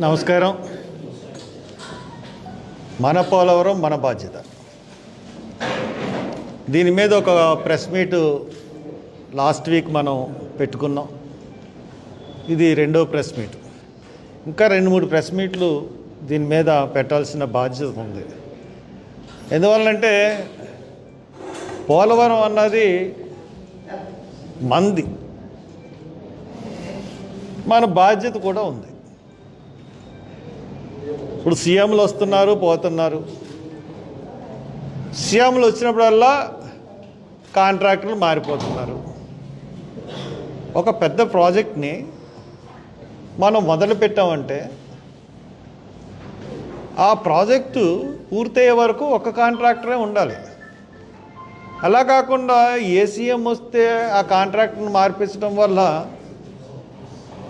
నమస్కారం. మన పోలవరం మన బాధ్యత. దీని మీద ఒక ప్రెస్ మీట్ లాస్ట్ వీక్ మనం పెట్టుకున్నాం. ఇది రెండో ప్రెస్ మీట్. ఇంకా రెండు మూడు ప్రెస్ మీట్లు దీని మీద పెట్టాల్సిన బాధ్యత ఉంది. ఎందువల్లంటే పోలవరం అన్నది మంది. మన బాధ్యత కూడా ఉంది. ఇప్పుడు సీఎంలు వస్తున్నారు పోతున్నారు. సీఎంలు వచ్చినప్పుడల్లా కాంట్రాక్టర్లు మారిపోతున్నారు. ఒక పెద్ద ప్రాజెక్ట్ని మనం మొదలు పెట్టామంటే ఆ ప్రాజెక్టు పూర్తయ్యే వరకు ఒక కాంట్రాక్టరే ఉండాలి. అలా కాకుండా ఏ సీఎం వస్తే ఆ కాంట్రాక్టర్ని మార్పించడం వల్ల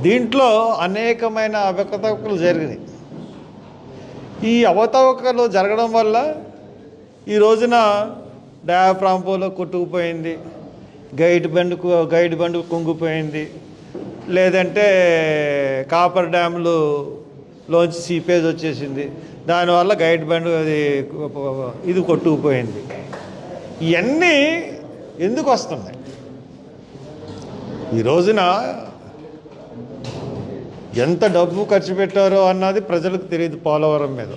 దీంట్లో అనేకమైన అవకతవకలు జరిగినాయి. ఈ అవతవకలు జరగడం వల్ల ఈ రోజున డయాఫ్రాంపోలో కొట్టుకుపోయింది గైడ్ బండ్ గైడ్ బండ్ కుంగిపోయింది. లేదంటే కాపర్ డ్యాములు లోంచి సీపేజ్ వచ్చేసింది. దానివల్ల గైడ్ బండ్ అది ఇది కొట్టుకుపోయింది. ఇవన్నీ ఎందుకు వస్తున్నాయి? ఈ రోజున ఎంత డబ్బు ఖర్చు పెట్టారో అన్నది ప్రజలకు తెలియదు పోలవరం మీద.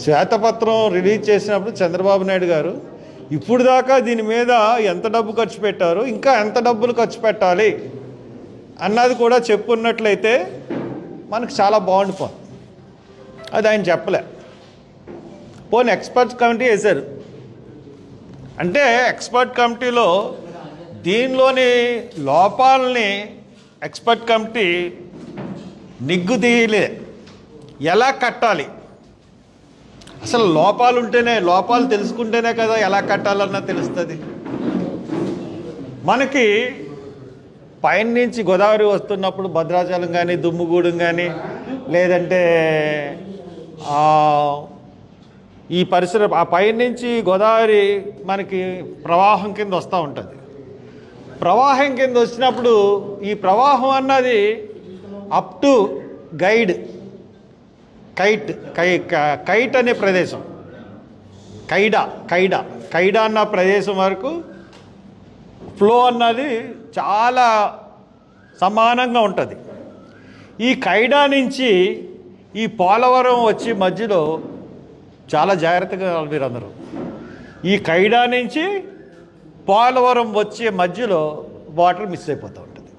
శ్వేతపత్రం రిలీజ్ చేసినప్పుడు చంద్రబాబు నాయుడు గారు ఇప్పుడు దాకా దీని మీద ఎంత డబ్బు ఖర్చు పెట్టారు ఇంకా ఎంత డబ్బులు ఖర్చు పెట్టాలి? అన్నది కూడా చెప్పున్నట్లయితే మనకు చాలా బాగుండిపోతుంది అది ఆయన చెప్పలే. పోనీ ఎక్స్పర్ట్ కమిటీ వేశారు. అంటే ఎక్స్పర్ట్ కమిటీలో దీనిలోని లోపాలని ఎక్స్పర్ట్ కమిటీ నిగ్గుదీయలే. ఎలా కట్టాలి? అసలు లోపాలు ఉంటేనే లోపాలు తెలుసుకుంటేనే కదా ఎలా కట్టాలన్నా తెలుస్తుంది. మనకి పైన నుంచి గోదావరి వస్తున్నప్పుడు భద్రాచలం కానీ దుమ్ముగూడెం కానీ లేదంటే ఈ పరిసర ఆ పైన నుంచి గోదావరి మనకి ప్రవాహం కింద వస్తూ ఉంటుంది. ప్రవాహం కింద వచ్చినప్పుడు ఈ ప్రవాహం అన్నది అప్ టు గైడ్ కైట్ కై కైట్ అనే ప్రదేశం. కైడా కైడా కైడా అన్న ప్రదేశం వరకు ఫ్లో అన్నది చాలా సమానంగా ఉంటుంది. ఈ కైడా నుంచి ఈ పోలవరం వచ్చి మధ్యలో చాలా జాగ్రత్తగా మీరందరూ. ఈ కైడా నుంచి పోలవరం వచ్చే మధ్యలో వాటర్ మిస్ అయిపోతాం ఉంటుంది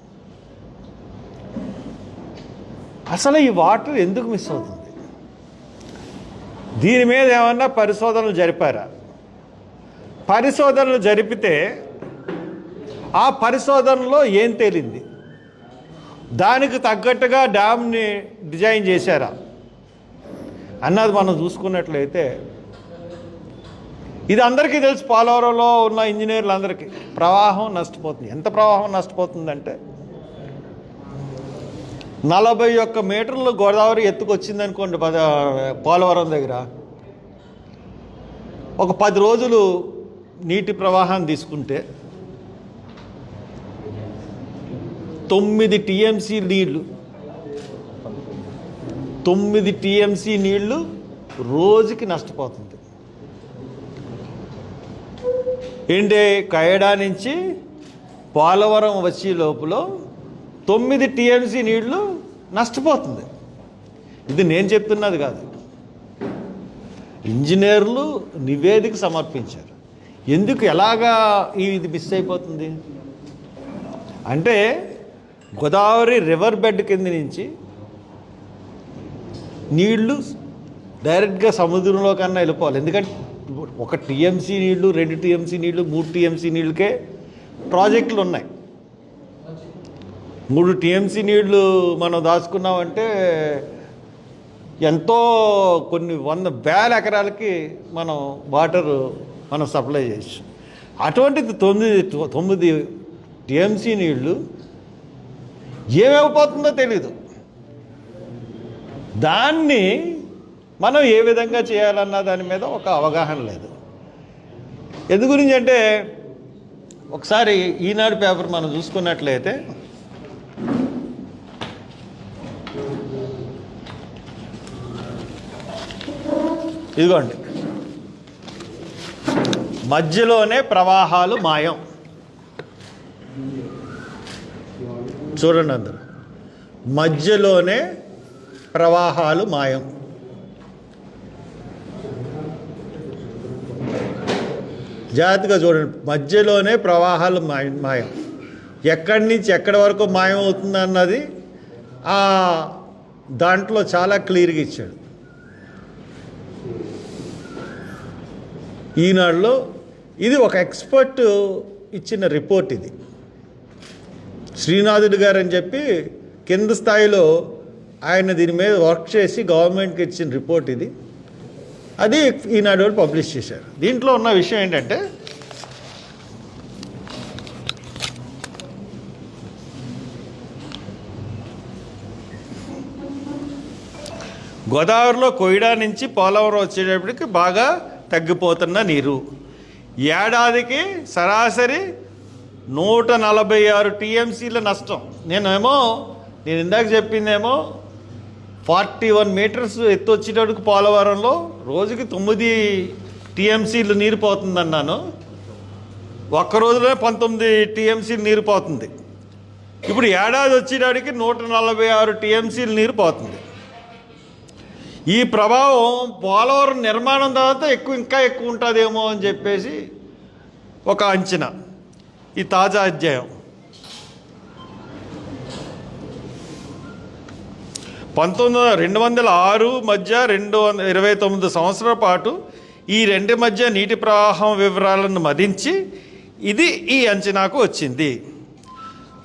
అసలు ఈ వాటర్ ఎందుకు మిస్ అవుతుంది? దీని మీద ఏమన్నా పరిశోధనలు జరిపారా? పరిశోధనలు జరిపితే ఆ పరిశోధనలో ఏం తేలింది? దానికి తగ్గట్టుగా డ్యామ్ని డిజైన్ చేశారా? అన్నది మనం చూసుకున్నట్లయితే ఇది అందరికీ తెలుసు పోలవరంలో ఉన్న ఇంజనీర్లందరికీ. ప్రవాహం నష్టపోతుంది. ఎంత ప్రవాహం నష్టపోతుందంటే నలభై ఒక్క మీటర్లు గోదావరి ఎత్తుకొచ్చింది అనుకోండి పద పోలవరం దగ్గర. ఒక పది రోజులు నీటి ప్రవాహం తీసుకుంటే తొమ్మిది టీఎంసీ నీళ్ళు తొమ్మిది టీఎంసీ నీళ్ళు రోజుకి నష్టపోతుంది. ఏంటి కయడా నుంచి పోలవరం వచ్చే లోపల తొమ్మిది టీఎంసీ నీళ్ళు నష్టపోతుంది. ఇది నేను చెప్తున్నది కాదు. ఇంజనీర్లు నివేదిక సమర్పించారు. ఎందుకు ఎలాగా ఇది మిస్ అయిపోతుంది? అంటే గోదావరి రివర్ బెడ్ కింద నుంచి నీళ్ళు డైరెక్ట్గా సముద్రంలో కన్నా వెళ్ళిపోవాలి. ఎందుకంటే ఒక టీఎంసీ నీళ్ళు రెండు టీఎంసీ నీళ్ళు మూడు టీఎంసీ నీళ్ళకే ప్రాజెక్టులు ఉన్నాయి. మూడు టీఎంసీ నీళ్ళు మనం దాచుకున్నామంటే ఎంతో కొన్ని వంద వేల ఎకరాలకి మనం వాటర్ మనం సప్లై చేయొచ్చు. అటువంటిది తొమ్మిది తొమ్మిది టీఎంసీ నీళ్ళు ఏమైపోతుందో తెలీదు. దాన్ని మనం ఏ విధంగా చేయాలన్న దాని మీద ఒక అవగాహన లేదు. ఎందు గురించి అంటే ఒకసారి ఈనాడు పేపర్ మనం చూసుకున్నట్లయితే ఇదిగోండి. మధ్యలోనే ప్రవాహాలు మాయం. చూడండి అందరు. మధ్యలోనే ప్రవాహాలు మాయం. జాగ్రత్తగా చూడండి. మధ్యలోనే ప్రవాహాలు మాయం ఎక్కడి నుంచి ఎక్కడి వరకు మాయం అవుతుంది అన్నది ఆ దాంట్లో చాలా క్లియర్గా ఇచ్చాడు. ఈనాడులో ఇది ఒక ఎక్స్పర్ట్ ఇచ్చిన రిపోర్ట్ ఇది. శ్రీనాథుడు గారు అని చెప్పి కింద స్థాయిలో ఆయన దీని మీద వర్క్ చేసి గవర్నమెంట్కి ఇచ్చిన రిపోర్ట్ ఇది. అది ఈనాడు వాళ్ళు పబ్లిష్ చేశారు. దీంట్లో ఉన్న విషయం ఏంటంటే గోదావరిలో కొయిడా నుంచి పోలవరం వచ్చేటప్పటికి బాగా తగ్గిపోతున్న నీరు. ఏడాదికి సరాసరి నూట నలభై ఆరు టీఎంసీల నష్టం. నేనేమో నేను ఇందాక చెప్పిందేమో ఫార్టీ వన్ మీటర్స్ ఎత్తు వచ్చేటప్పుడు పోలవరంలో రోజుకి తొమ్మిది టీఎంసీలు నీరు పోతుందన్నాను. ఒక్క రోజులోనే పంతొమ్మిది టీఎంసీలు నీరు పోతుంది. ఇప్పుడు ఏడాది వచ్చేటాడికి నూట నలభై ఆరు టీఎంసీలు నీరు పోతుంది. ఈ ప్రభావం పోలవరం నిర్మాణం తర్వాత ఎక్కువ ఇంకా ఎక్కువ ఉంటుందేమో అని చెప్పేసి ఒక అంచనా. ఈ తాజా అధ్యాయం. పంతొమ్మిది వందల రెండు వందల ఆరు మధ్య రెండు వందల ఇరవై తొమ్మిది సంవత్సరాల పాటు ఈ రెండు మధ్య నీటి ప్రవాహం వివరాలను మదించి ఇది ఈ అంచనాకు వచ్చింది.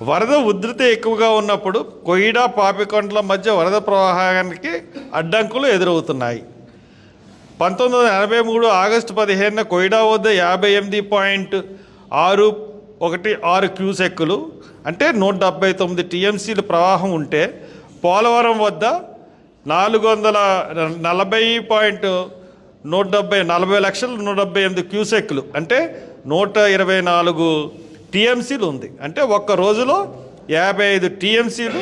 వరద ఉధృతి ఎక్కువగా ఉన్నప్పుడు కొయిడా పాపికొండల మధ్య వరద ప్రవాహానికి అడ్డంకులు ఎదురవుతున్నాయి. పంతొమ్మిది వందల ఎనభై మూడు ఆగస్టు పదిహేనున కొయిడా వద్ద యాభై ఎనిమిది పాయింట్ ఆరు ఒకటి ఆరు క్యూసెక్కులు అంటే నూట డెబ్బై తొమ్మిది టీఎంసీలు ప్రవాహం ఉంటే పోలవరం వద్ద నాలుగు వందల నలభై పాయింట్ నూట డెబ్బై నలభై లక్షల నూట డెబ్బై ఎనిమిది క్యూసెక్లు అంటే నూట ఇరవై నాలుగు టీఎంసీలు ఉంది. అంటే ఒక్క రోజులో యాభై ఐదు టీఎంసీలు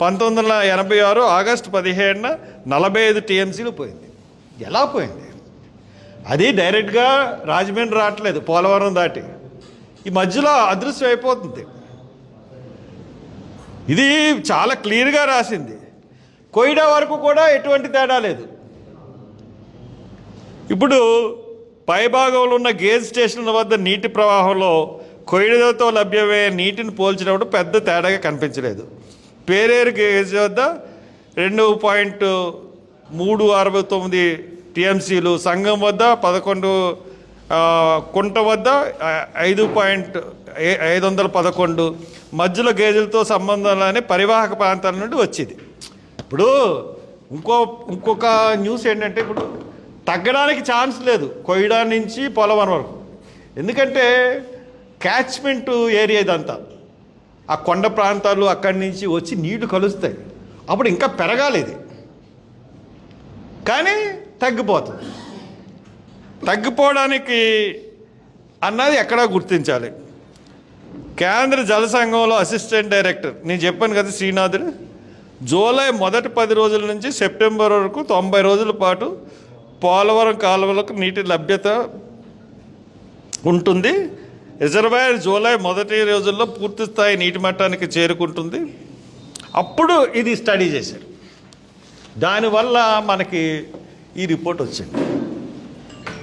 పంతొమ్మిది వందల ఎనభై ఆరు ఆగస్టు పదిహేడున నలభై ఐదు టీఎంసీలు పోయింది. ఎలా పోయింది? అది డైరెక్ట్గా రాజమండ్రి రావట్లేదు పోలవరం దాటి. ఈ మధ్యలో అదృశ్యం అయిపోతుంది. ఇది చాలా క్లియర్గా రాసింది. కొయిడా వరకు కూడా ఎటువంటి తేడా లేదు. ఇప్పుడు పైభాగంలో ఉన్న గేజ్ స్టేషన్ల వద్ద నీటి ప్రవాహంలో కొయిడతో లభ్యమయ్యే నీటిని పోల్చినప్పుడు పెద్ద తేడాగా కనిపించలేదు. పేరేరు గేజ్ వద్ద రెండు పాయింట్ మూడు అరవై తొమ్మిది టీఎంసీలు సంఘం వద్ద పదకొండు కుంట వద్ద ఐదు పాయింట్ ఐదు వందల పదకొండు. మధ్యలో గేజులతో సంబంధం లేని పరివాహక ప్రాంతాల నుండి వచ్చేది. ఇప్పుడు ఇంకో ఇంకొక న్యూస్ ఏంటంటే ఇప్పుడు తగ్గడానికి ఛాన్స్ లేదు కొయ్యడా నుంచి పోలవరం వరకు ఎందుకంటే క్యాచ్మెంట్ ఏరియా ఇదంతా. ఆ కొండ ప్రాంతాలు అక్కడి నుంచి వచ్చి నీళ్ళు కలుస్తాయి. అప్పుడు ఇంకా పెరగాలి ఇది కానీ తగ్గిపోతుంది. తగ్గిపోవడానికి అన్నది ఎక్కడా గుర్తించాలి. కేంద్ర జల సంఘంలో అసిస్టెంట్ డైరెక్టర్ నేను చెప్పాను కదా శ్రీనాథుడు జూలై మొదటి పది రోజుల నుంచి సెప్టెంబర్ వరకు తొంభై రోజుల పాటు పోలవరం కాలువలకు నీటి లభ్యత ఉంటుంది. రిజర్వాయర్ జూలై మొదటి రోజుల్లో పూర్తి స్థాయి నీటి మట్టానికి చేరుకుంటుంది. అప్పుడు ఇది స్టడీ చేశారు. దానివల్ల మనకి ఈ రిపోర్ట్ వచ్చింది.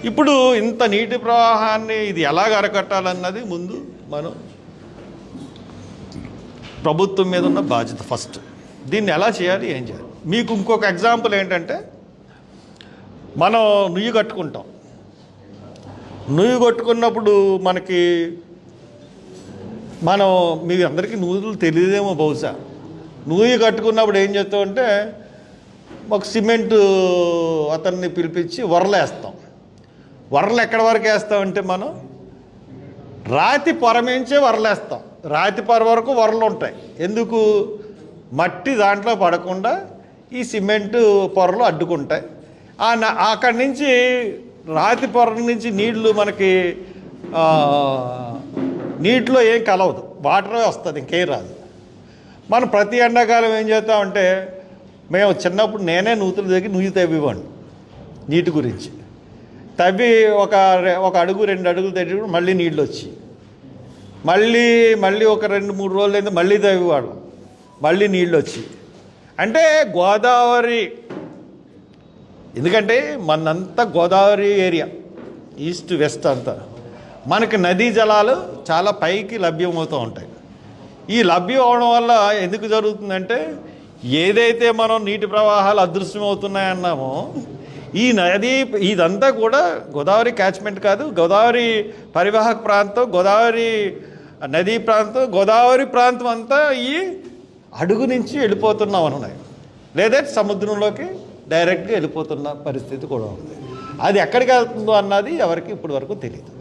ఇప్పుడు ఇంత నీటి ప్రవాహాన్ని ఇది ఎలాగ అరకట్టాలన్నది ముందు మనం ప్రభుత్వం మీద ఉన్న బాధ్యత ఫస్ట్. దీన్ని ఎలా చేయాలి ఏం చేయాలి? మీకు ఇంకొక ఎగ్జాంపుల్ ఏంటంటే మనం నుయ్యి కట్టుకుంటాం. నుయ్యి కొట్టుకున్నప్పుడు మనకి మనం మీ అందరికీ నూతులు తెలియదేమో బహుశా. నూయి కట్టుకున్నప్పుడు ఏం చేస్తామంటే ఒక సిమెంట్ అతన్ని పిలిపించి వరలేస్తాం. వరలు ఎక్కడి వరకు వేస్తామంటే మనం? రాతి పొరమించే వరలేస్తాం. రాతి పొర వరకు వరలు ఉంటాయి. ఎందుకు? మట్టి దాంట్లో పడకుండా ఈ సిమెంటు పొరలు అడ్డుకుంటాయి. ఆ న- అక్కడి నుంచి రాతి పొర నుంచి నీళ్ళు మనకి నీటిలో ఏం కలవదు. వాటరే వస్తుంది ఇంకేం రాదు. మనం ప్రతి ఎండాకాలం ఏం చేస్తామంటే మేము చిన్నప్పుడు నేనే నూతులు దగ్గర నుయ్యి తవ్వివ్వండి నీటి గురించి. తవ్వి ఒక రె- ఒక అడుగు రెండు అడుగులు తవ్వి మళ్ళీ నీళ్ళు వచ్చి. మళ్ళీ మళ్ళీ ఒక రెండు మూడు రోజులు అయితే మళ్ళీ తవ్వేవాడు మళ్ళీ నీళ్ళు వచ్చి. అంటే గోదావరి ఎందుకంటే మనంతా గోదావరి ఏరియా ఈస్ట్ వెస్ట్ అంతా. మనకి నదీ జలాలు చాలా పైకి లభ్యమవుతూ ఉంటాయి. ఈ లభ్యం అవడం వల్ల ఎందుకు జరుగుతుందంటే ఏదైతే మనం నీటి ప్రవాహాలు అదృశ్యమవుతున్నాయన్నామో ఈ నది ఇదంతా కూడా గోదావరి క్యాచ్మెంట్ కాదు గోదావరి పరివాహక ప్రాంతం గోదావరి నదీ ప్రాంతం గోదావరి ప్రాంతం అంతా ఈ అడుగు నుంచి వెళ్ళిపోతున్నాం అనున్నాయి లేదా సముద్రంలోకి డైరెక్ట్గా వెళ్ళిపోతున్న పరిస్థితి కూడా ఉంది. అది ఎక్కడికి వెళ్తుందో అన్నది ఎవరికి ఇప్పటి వరకు తెలియదు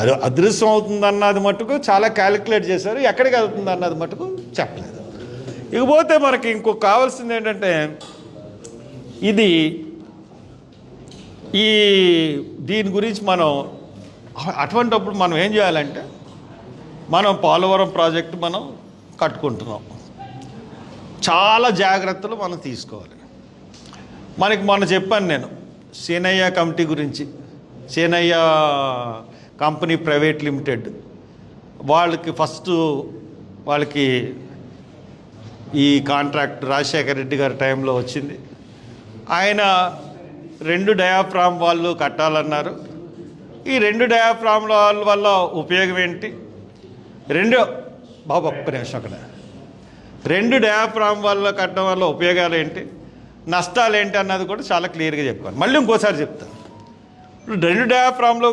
అది అదృశ్యం అవుతుంది అన్నది మటుకు చాలా క్యాలిక్యులేట్ చేశారు. ఎక్కడికి వెళ్తుంది అన్నది మటుకు చెప్పలేదు. ఇకపోతే మనకి ఇంకొక కావాల్సింది ఏంటంటే ఇది ఈ దీని గురించి మనం అటువంటిప్పుడు మనం ఏం చేయాలంటే మనం పోలవరం ప్రాజెక్టు మనం కట్టుకుంటున్నాం. చాలా జాగ్రత్తలు మనం తీసుకోవాలి. మనకి మొన్న చెప్పాను నేను సీనయ్య కమిటీ గురించి. Seenaiah company private limited. వాళ్ళకి ఫస్ట్ వాళ్ళకి ఈ కాంట్రాక్ట్ రాజశేఖర రెడ్డి గారి టైంలో వచ్చింది. ఆయన రెండు డయాఫ్రామ్ వాళ్ళు కట్టాలన్నారు. ఈ రెండు డయాఫ్రామ్ వాళ్ళ వల్ల ఉపయోగం ఏంటి? రెండు బాబు ఒక్క నిమిషం అక్కడ. రెండు డయాఫ్రామ్ వల్ల కట్టడం వల్ల ఉపయోగాలు ఏంటి? నష్టాలు ఏంటి అన్నది కూడా చాలా క్లియర్గా చెప్పాను మళ్ళీ ఇంకోసారి చెప్తాను ఇప్పుడు రెండు డయాఫ్రామ్లో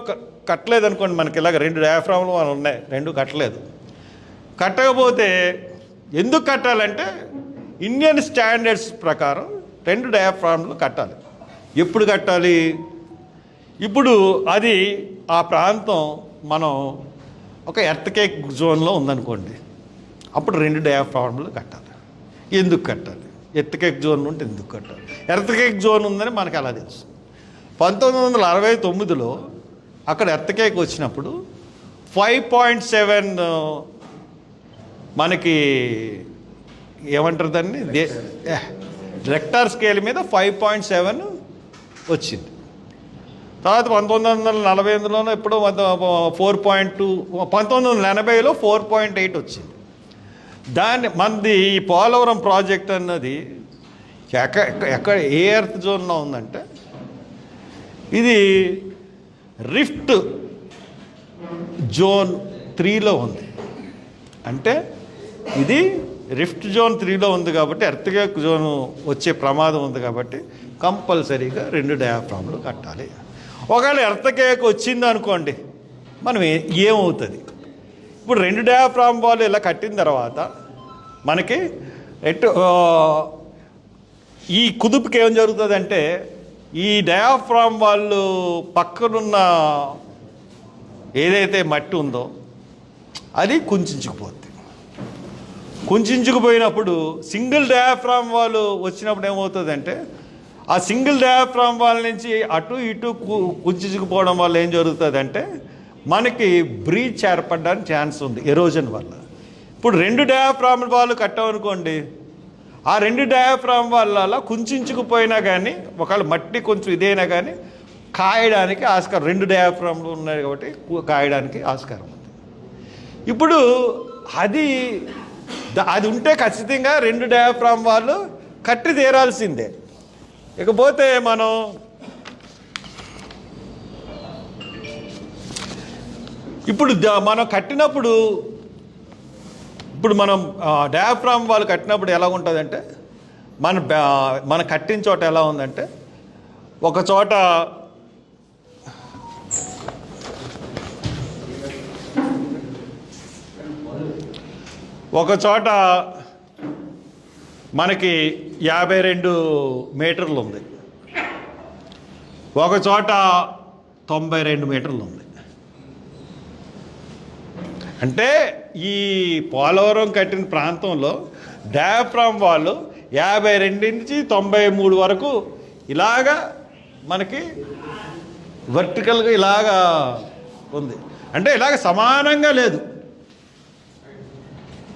కట్టలేదు అనుకోండి మనకి ఇలాగ రెండు డయాఫ్రామ్లు మనం ఉన్నాయి. రెండు కట్టలేదు. కట్టకపోతే ఎందుకు కట్టాలంటే ఇండియన్ స్టాండర్డ్స్ ప్రకారం రెండు డయాఫ్రామ్లు కట్టాలి. ఎప్పుడు కట్టాలి? ఇప్పుడు అది ఆ ప్రాంతం మనం ఒక ఎర్త్ కేక్ జోన్లో ఉందనుకోండి. అప్పుడు రెండు డయాఫ్రామ్లు కట్టాలి. ఎందుకు కట్టాలి? ఎర్త్కేక్ జోన్ ఉంటే ఎందుకు కట్టాలి? ఎర్త్కేక్ జోన్ ఉందని మనకు అలా తెలుసు. పంతొమ్మిది వందల అరవై తొమ్మిదిలో అక్కడ ఎర్త్కేక్ వచ్చినప్పుడు ఫైవ్ పాయింట్ సెవెన్ మనకి ఏమంటారు దాన్ని? దే రెక్టార్ స్కేల్ మీద ఫైవ్ పాయింట్ సెవెన్ వచ్చింది. తర్వాత పంతొమ్మిది వందల నలభై ఎనిమిదిలోనో ఎప్పుడో ఫోర్ పాయింట్ టూ పంతొమ్మిది వందల ఎనభైలో ఫోర్ పాయింట్ ఎయిట్ వచ్చింది. దాన్ని మంది ఈ పోలవరం ప్రాజెక్ట్ అన్నది ఎక్కడ ఎక్కడ ఏ ఎర్త్ జోన్లో ఉందంటే ఇది రిఫ్ట్ జోన్ త్రీలో ఉంది. అంటే ఇది రిఫ్ట్ జోన్ త్రీలో ఉంది కాబట్టి ఎర్త్గా జోన్ వచ్చే ప్రమాదం ఉంది కాబట్టి కంపల్సరీగా రెండు డయాఫ్రామ్లు కట్టాలి. ఒకవేళ ఎర్త్కేక్ వచ్చింది అనుకోండి మనం ఏమవుతుంది? ఇప్పుడు రెండు డయాఫ్రామ్ వాళ్ళు ఇలా కట్టిన తర్వాత మనకి ఎటు ఈ కుదుపుకి ఏం జరుగుతుందంటే ఈ డయాఫ్రామ్ వాళ్ళు పక్కనున్న ఏదైతే మట్టి ఉందో అది కుంచుకుపోద్ది కుంచుకుపోయినప్పుడు సింగిల్ డయాఫ్రామ్ వాళ్ళు వచ్చినప్పుడు ఏమవుతుందంటే ఆ సింగిల్ డయాఫ్రామ్ వాళ్ళ నుంచి అటు ఇటు కుంచుకుపోవడం వల్ల ఏం జరుగుతుందంటే మనకి బ్రీచ్ ఏర్పడడానికి ఛాన్స్ ఉంది ఎరోజన్ వల్ల. ఇప్పుడు రెండు డయాఫ్రామ్ వాళ్ళు కట్టామనుకోండి ఆ రెండు డయాఫ్రామ్ వల్ల కుంచుకుపోయినా కానీ ఒకవేళ మట్టి కొంచెం ఇదైనా కానీ కాయడానికి ఆస్కారం. రెండు డయాఫ్రామ్లు ఉన్నాయి కాబట్టి కాయడానికి ఆస్కారం ఉంది. ఇప్పుడు అది అది ఉంటే ఖచ్చితంగా రెండు డయాఫ్రామ్ వాళ్ళు కట్టి తీరాల్సిందే. ఇకపోతే మనం ఇప్పుడు మనం కట్టినప్పుడు ఇప్పుడు మనం డయాఫ్రామ్ వాళ్ళు కట్టినప్పుడు ఎలా ఉంటుందంటే మన బ్యా- మన కట్టిన చోట ఎలా ఉందంటే ఒక చోట ఒక చోట మనకి యాభై రెండు మీటర్లు ఉంది. ఒక చోట తొంభై రెండు మీటర్లు ఉంది. అంటే ఈ పోలవరం కట్టిన ప్రాంతంలో డయాఫ్రామ్ వాళ్ళు యాభై రెండు నుంచి తొంభై మూడు వరకు ఇలాగా మనకి వర్టికల్గా ఇలాగా ఉంది. అంటే ఇలాగ సమానంగా లేదు.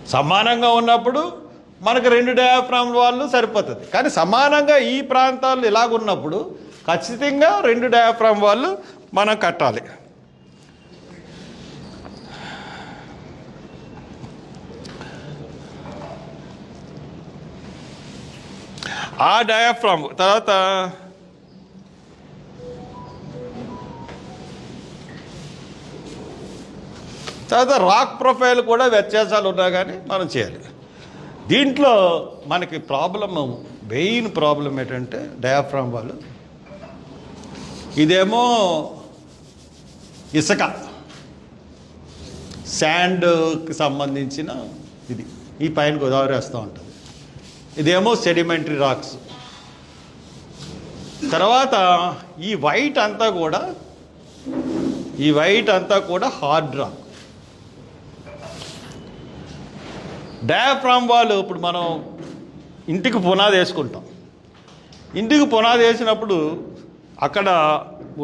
సమానంగా ఉన్నప్పుడు మనకు రెండు డయాఫ్రామ్ వాళ్ళు సరిపోతుంది. కానీ సమానంగా ఈ ప్రాంతాలు ఇలాగున్నప్పుడు ఖచ్చితంగా రెండు డయాఫ్రామ్ వాళ్ళు మనం కట్టాలి. ఆ డయాఫ్రామ్ తర్వాత తర్వాత రాక్ ప్రొఫైల్ కూడా వ్యత్యాసాలు ఉన్నా కానీ మనం చేయాలి. దీంట్లో మనకి ప్రాబ్లం మెయిన్ ప్రాబ్లం ఏంటంటే డయాఫ్రామ్ వాళ్ళు. ఇదేమో ఇసుక. శాండ్కి సంబంధించిన ఇది. ఈ పైన గోదావరి వేస్తూ ఉంటుంది. ఇదేమో సెడిమెంటరీ రాక్స్ తర్వాత ఈ వైట్ అంతా కూడా ఈ వైట్ అంతా కూడా హార్డ్ రాక్ డయాఫ్రామ్ వాళ్ళు ఇప్పుడు మనం ఇంటికి పునాది వేసుకుంటాం. ఇంటికి పునాది వేసినప్పుడు అక్కడ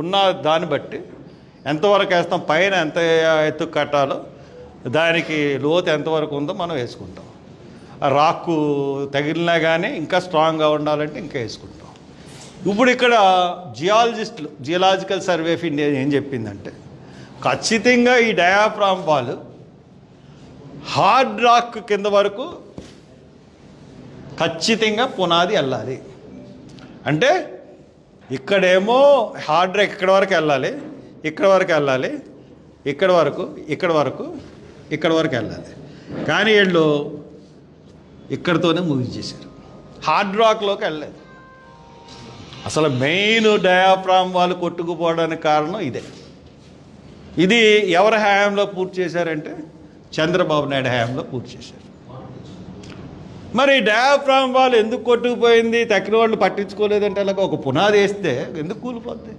ఉన్న దాన్ని బట్టి ఎంతవరకు వేస్తాం పైన ఎంత ఎత్తు కట్టాలో దానికి లోతు ఎంతవరకు ఉందో మనం వేసుకుంటాం. రాక్కు తగిలినా కానీ ఇంకా స్ట్రాంగ్గా ఉండాలంటే ఇంకా వేసుకుంటాం. ఇప్పుడు ఇక్కడ జియాలజిస్టులు జియలాజికల్ సర్వే ఆఫ్ ఇండియా ఏం చెప్పిందంటే ఖచ్చితంగా ఈ డయాఫ్రామ్ వాళ్ళు హార్డ్ రాక్ కింద వరకు ఖచ్చితంగా పునాది వెళ్ళాలి. అంటే ఇక్కడేమో హార్డ్ రాక్ ఇక్కడ వరకు వెళ్ళాలి ఇక్కడ వరకు వెళ్ళాలి ఇక్కడ వరకు ఇక్కడ వరకు ఇక్కడ వరకు వెళ్ళాలి. కానీ వీళ్ళు ఇక్కడితోనే ముగించేశారు హార్డ్ రాక్లోకి వెళ్ళలేదు. అసలు మెయిన్ డయాఫ్రామ్ వాళ్ళు కొట్టుకుపోవడానికి కారణం ఇదే. ఇది ఎవరి హయాంలో పూర్తి చేశారంటే చంద్రబాబు నాయుడు హయాంలో పూర్తి చేశారు. మరి డయాఫ్రామ్ వాళ్ళు ఎందుకు కొట్టుకుపోయింది? తక్కిన వాళ్ళు పట్టించుకోలేదంటే అలాగ ఒక పునాది వేస్తే ఎందుకు కూలిపోద్ది?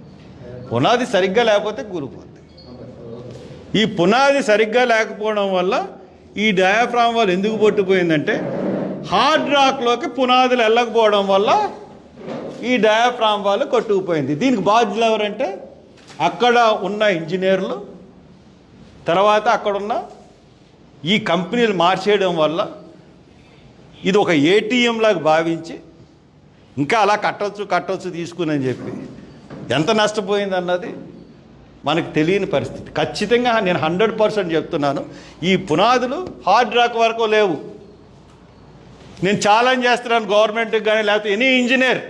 పునాది సరిగ్గా లేకపోతే కూలిపోద్ది. ఈ పునాది సరిగ్గా లేకపోవడం వల్ల ఈ డయాఫ్రామ్ వాళ్ళు ఎందుకు పట్టుకుపోయిందంటే హార్డ్ రాక్లోకి పునాదులు వెళ్ళకపోవడం వల్ల ఈ డయాఫ్రామ్ వాళ్ళు కొట్టుకుపోయింది. దీనికి బాధ్యులు ఎవరంటే అక్కడ ఉన్న ఇంజనీర్లు తర్వాత అక్కడున్న ఈ కంపెనీలు మార్చేయడం వల్ల ఇది ఒక ఏటీఎం లాగా భావించి ఇంకా అలా కట్టొచ్చు కట్టవచ్చు తీసుకుని అని చెప్పి ఎంత నష్టపోయింది అన్నది మనకు తెలియని పరిస్థితి. ఖచ్చితంగా నేను హండ్రెడ్ పర్సెంట్ చెప్తున్నాను. ఈ పునాదులు హార్డ్ రాక్ వరకు లేవు. నేను ఛాలెంజ్ చేస్తున్నాను గవర్నమెంట్కి కానీ లేకపోతే ఎనీ ఇంజనీర్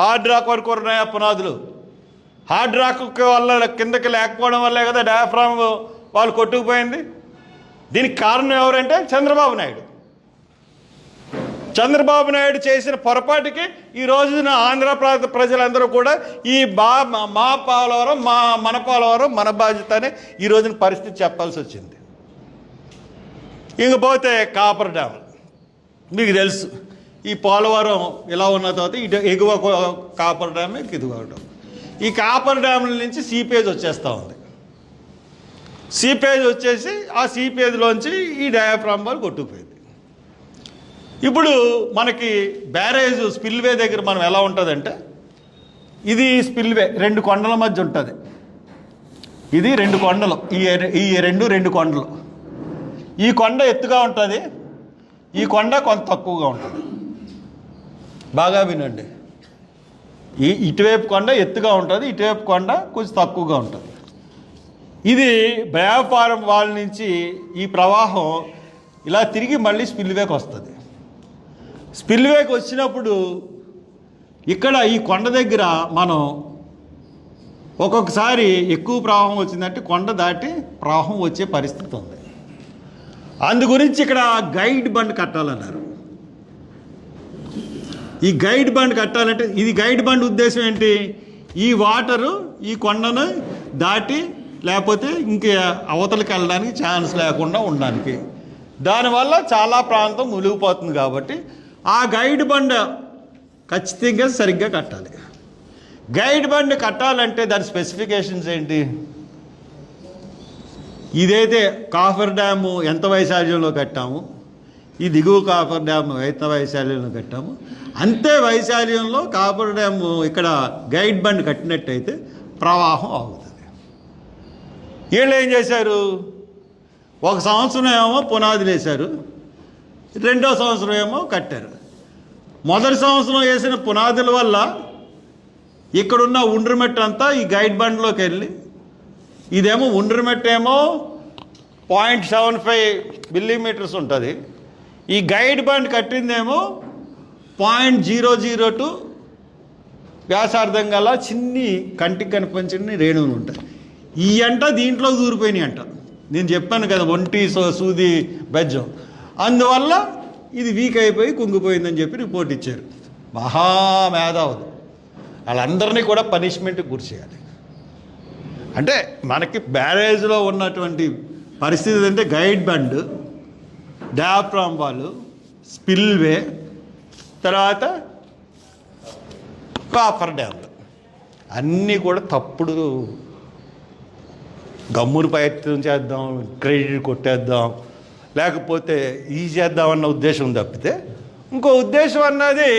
హార్డ్ రాక్ వరకు ఉన్నాయా పునాదులు? హార్డ్ రాక్ వల్ల కిందకి లేకపోవడం వల్లే కదా డయాఫ్రామ్ వాళ్ళు కొట్టుకుపోయింది. దీనికి కారణం ఎవరంటే చంద్రబాబు నాయుడు. చంద్రబాబు నాయుడు చేసిన పొరపాటుకి ఈ రోజున ఆంధ్రప్రదేశ్ ప్రజలందరూ కూడా ఈ బా మా పోలవరం మా మన పోలవరం మన బాధ్యత అని ఈ రోజున పరిస్థితి చెప్పాల్సి వచ్చింది. ఇంకపోతే కాపర్ డ్యామ్. మీకు తెలుసు. ఈ పోలవరం ఇలా ఉన్న తర్వాత ఇటు ఎగువ కో- కాపర్ డ్యామ్ దిగువ డ్యామ్ ఈ కాపర్ డ్యాముల నుంచి సీపేజ్ వచ్చేస్తూ ఉంది. సీపేజ్ వచ్చేసి ఆ సీపేజ్లోంచి ఈ డయాఫ్రామ్ కొట్టుకుపోయింది. ఇప్పుడు మనకి బ్యారేజ్ స్పిల్వే దగ్గర మనం ఎలా ఉంటుందంటే ఇది స్పిల్వే రెండు కొండల మధ్య ఉంటుంది. ఇది రెండు కొండలు. ఈ ఈ రెండు రెండు కొండలు. ఈ కొండ ఎత్తుగా ఉంటుంది. ఈ కొండ కొంత తక్కువగా ఉంటుంది. బాగా వినండి. ఈ ఇటువైపు కొండ ఎత్తుగా ఉంటుంది ఇటువైపు కొండ కొంచెం తక్కువగా ఉంటుంది. ఇది వ్యాపారం వాళ్ళ నుంచి ఈ ప్రవాహం ఇలా తిరిగి మళ్ళీ స్పిల్వేకి వస్తుంది. స్పిల్వేకి వచ్చినప్పుడు ఇక్కడ ఈ కొండ దగ్గర మనం ఒక్కొక్కసారి ఎక్కువ ప్రవాహం వచ్చిందంటే కొండ దాటి ప్రవాహం వచ్చే పరిస్థితి ఉంది. అందు గురించి ఇక్కడ గైడ్ బండ్ కట్టాలన్నారు. ఈ గైడ్ బండ్ కట్టాలంటే ఇది గైడ్ బండ్ ఉద్దేశం ఏంటి? ఈ వాటరు ఈ కొండను దాటి లేకపోతే ఇంక అవతలకి వెళ్ళడానికి ఛాన్స్ లేకుండా ఉండడానికి. దానివల్ల చాలా ప్రాంతం మునిగిపోతుంది కాబట్టి ఆ గైడ్ బండ్ ఖచ్చితంగా సరిగ్గా కట్టాలి. గైడ్ బండ్ కట్టాలంటే దాని స్పెసిఫికేషన్స్ ఏంటి? ఇదైతే కాఫర్ డ్యాము ఎంత వైశాల్యంలో కట్టాము? ఈ దిగువ కాఫర్ డ్యామ్ ఎంత వైశాల్యంలో కట్టాము? అంతే వైశాల్యంలో కాఫర్ డ్యాము ఇక్కడ గైడ్ బండ్ కట్టినట్టయితే ప్రవాహం ఆగుతుంది వీళ్ళు ఏం చేశారు? ఒక సంవత్సరం ఏమో పునాదులు వేశారు. రెండో సంవత్సరం ఏమో కట్టారు. మొదటి సంవత్సరం వేసిన పునాదుల వల్ల ఇక్కడున్న ఉండ్రిమెట్టు అంతా ఈ గైడ్ బండ్లోకి వెళ్ళి ఇదేమో ఉండ్రమెట్టేమో పాయింట్ సెవెన్ ఫైవ్ మిల్లీమీటర్స్ ఉంటుంది. ఈ గైడ్ బండ్ కట్టిందేమో పాయింట్ జీరో జీరో టూ వ్యాసార్థం గల చిన్ని కంటికి కనిపించని రేణువులు ఉంటాయి. ఈ అంట దీంట్లో దూరిపోయినాయి అంట. నేను చెప్పాను కదా ఒంటి సో- సూది బెజ్జం. అందువల్ల ఇది వీక్ అయిపోయి కుంగిపోయిందని చెప్పి రిపోర్ట్ ఇచ్చారు. మహా మేధావులు వాళ్ళందరినీ కూడా పనిష్మెంట్కి గురి చేయాలి. అంటే మనకి బ్యారేజ్లో ఉన్నటువంటి పరిస్థితి అంటే గైడ్ బండ్ డయాఫ్రామ్ వాళ్ళు స్పిల్వే తర్వాత కాఫర్ డ్యామ్లు అన్నీ కూడా తప్పుడు గమ్మును ప్రయత్నం చేద్దాం క్రెడిట్ కొట్టేద్దాం లేకపోతే ఈ చేద్దామన్న ఉద్దేశం తప్పితే ఇంకో ఉద్దేశం అన్నది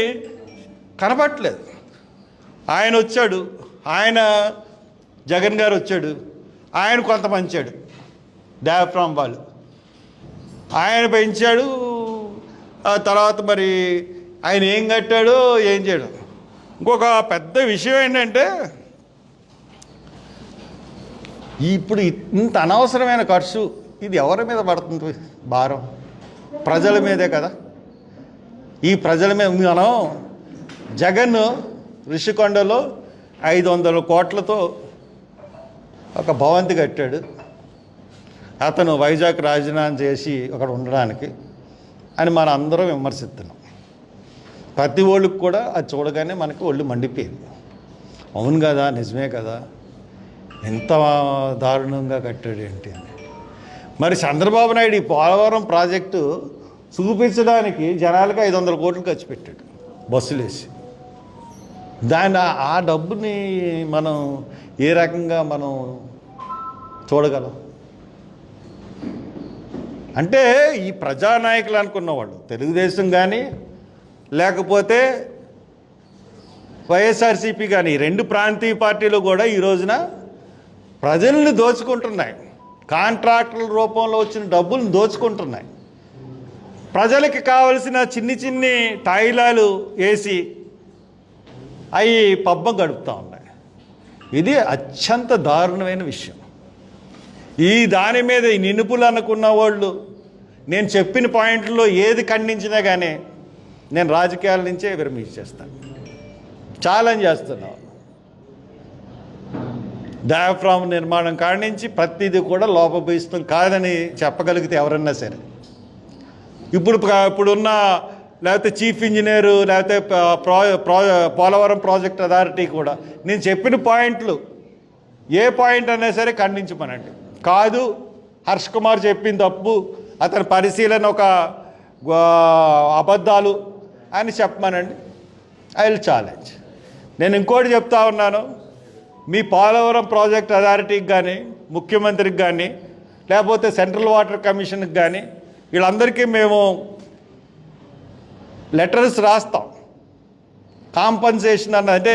కనపట్లేదు ఆయన వచ్చాడు. ఆయన జగన్ గారు వచ్చాడు. ఆయన కొంత పంచాడు. డయాఫ్రామ్ వాళ్ళు. ఆయన పెంచాడు. ఆ తర్వాత మరి ఆయన ఏం కట్టాడో ఏం చేయడం. ఇంకొక పెద్ద విషయం ఏంటంటే ఇప్పుడు ఇంత అనవసరమైన ఖర్చు ఇది ఎవరి మీద పడుతుంది భారం? ప్రజల మీదే కదా. ఈ ప్రజల మీద మనం జగన్ రిషికొండలో ఐదు వందల కోట్లతో ఒక భవంతి కట్టాడు. అతను వైజాగ్ రాజీనామా చేసి అక్కడ ఉండడానికి అని మన అందరం విమర్శిస్తున్నాం. ప్రతి ఒళ్ళకి కూడా అది చూడగానే మనకి ఒళ్ళు మండిపోయింది. అవును కదా నిజమే కదా ఎంత దారుణంగా కట్టాడు ఏంటి అని. మరి చంద్రబాబు నాయుడు ఈ పోలవరం ప్రాజెక్టు చూపించడానికి జనాలకు ఐదు వందల కోట్లు ఖర్చు పెట్టాడు బస్సులు వేసి దాని ఆ- డబ్బుని మనం ఏ రకంగా మనం చూడగలం? అంటే ఈ ప్రజానాయకులు అనుకున్నవాడు తెలుగుదేశం కానీ లేకపోతే వైఎస్ఆర్సీపీ కానీ ఈ రెండు ప్రాంతీయ పార్టీలు కూడా ఈ రోజున ప్రజల్ని దోచుకుంటున్నాయి. కాంట్రాక్టుల రూపంలో వచ్చిన డబ్బులను దోచుకుంటున్నాయి. ప్రజలకి కావలసిన చిన్ని చిన్ని టాయిలాలు వేసి అవి పబ్బం గడుపుతూ ఉన్నాయి. ఇది అత్యంత దారుణమైన విషయం. ఈ దాని మీద ఈ నినుపులు అనుకున్న వాళ్ళు నేను చెప్పిన పాయింట్లో ఏది ఖండించినా కానీ నేను రాజకీయాల నుంచే విరమించేస్తాను. ఛాలెంజ్ చేస్తున్నాను డయాఫ్రామ్ నిర్మాణం కాడి నుంచి ప్రతిదీ కూడా లోపభూయిష్టం కాదని చెప్పగలిగితే ఎవరన్నా సరే. ఇప్పుడు ఇప్పుడున్న లేకపోతే చీఫ్ ఇంజనీరు లేకపోతే ప్రా ప్రా పోలవరం ప్రాజెక్ట్ అథారిటీ కూడా. నేను చెప్పిన పాయింట్లు. ఏ పాయింట్ అయినా సరే ఖండించమనండి. కాదు హర్ష్ కుమార్ చెప్పిన తప్పు అతని పరిశీలన ఒక అబద్ధాలు అని చెప్పమనండి. I will challenge. నేను ఇంకోటి చెప్తా ఉన్నాను. మీ పోలవరం ప్రాజెక్ట్ అథారిటీకి కానీ ముఖ్యమంత్రికి కానీ లేకపోతే సెంట్రల్ వాటర్ కమిషన్కి కానీ వీళ్ళందరికీ మేము లెటర్స్ రాస్తాం. కాంపన్సేషన్ అన్న అంటే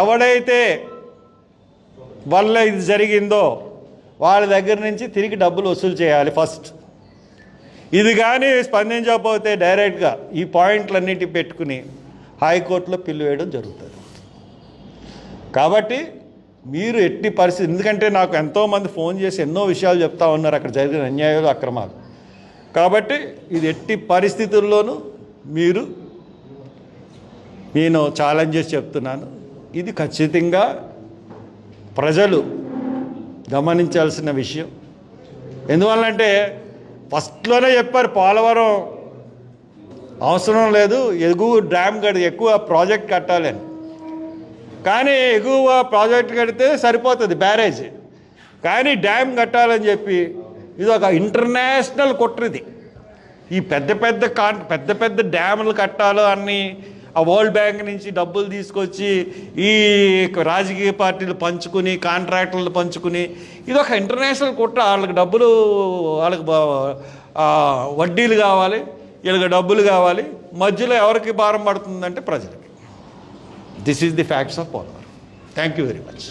ఎవడైతే వల్ల ఇది జరిగిందో వాళ్ళ దగ్గర నుంచి తిరిగి డబ్బులు వసూలు చేయాలి ఫస్ట్. ఇది కానీ స్పందించకపోతే డైరెక్ట్గా ఈ పాయింట్లన్నిటి పెట్టుకుని హైకోర్టులో పిల్లు వేయడం జరుగుతుంది. కాబట్టి మీరు ఎట్టి పరిస్థితి ఎందుకంటే నాకు ఎంతోమంది ఫోన్ చేసి ఎన్నో విషయాలు చెప్తా ఉన్నారు అక్కడ జరిగిన అన్యాయాలు అక్రమాలు. కాబట్టి ఇది ఎట్టి పరిస్థితుల్లోనూ మీరు నేను ఛాలెంజ్ చేసి చెప్తున్నాను. ఇది ఖచ్చితంగా ప్రజలు గమనించాల్సిన విషయం. ఎందువల్లంటే ఫస్ట్లోనే చెప్పారు పోలవరం అవసరం లేదు ఎగువ డ్యామ్ కడి ఎక్కువ ప్రాజెక్ట్ కట్టాలని కానీ ఎగువ ప్రాజెక్ట్ కడితే సరిపోతుంది బ్యారేజ్. కానీ డ్యామ్ కట్టాలని చెప్పి ఇది ఒక ఇంటర్నేషనల్ కుట్రది. ఈ పెద్ద పెద్ద కాన్ పెద్ద పెద్ద డ్యాములు కట్టాలో అన్ని ఆ వరల్డ్ బ్యాంక్ నుంచి డబ్బులు తీసుకొచ్చి ఈ రాజకీయ పార్టీలు పంచుకుని కాంట్రాక్టర్లు పంచుకుని ఇది ఒక ఇంటర్నేషనల్ కుట్ర. వాళ్ళకి డబ్బులు వాళ్ళకి వడ్డీలు కావాలి వీళ్ళకి డబ్బులు కావాలి. మధ్యలో ఎవరికి భారం పడుతుందంటే ప్రజలకి. This is the facts of Polavaram thank you very much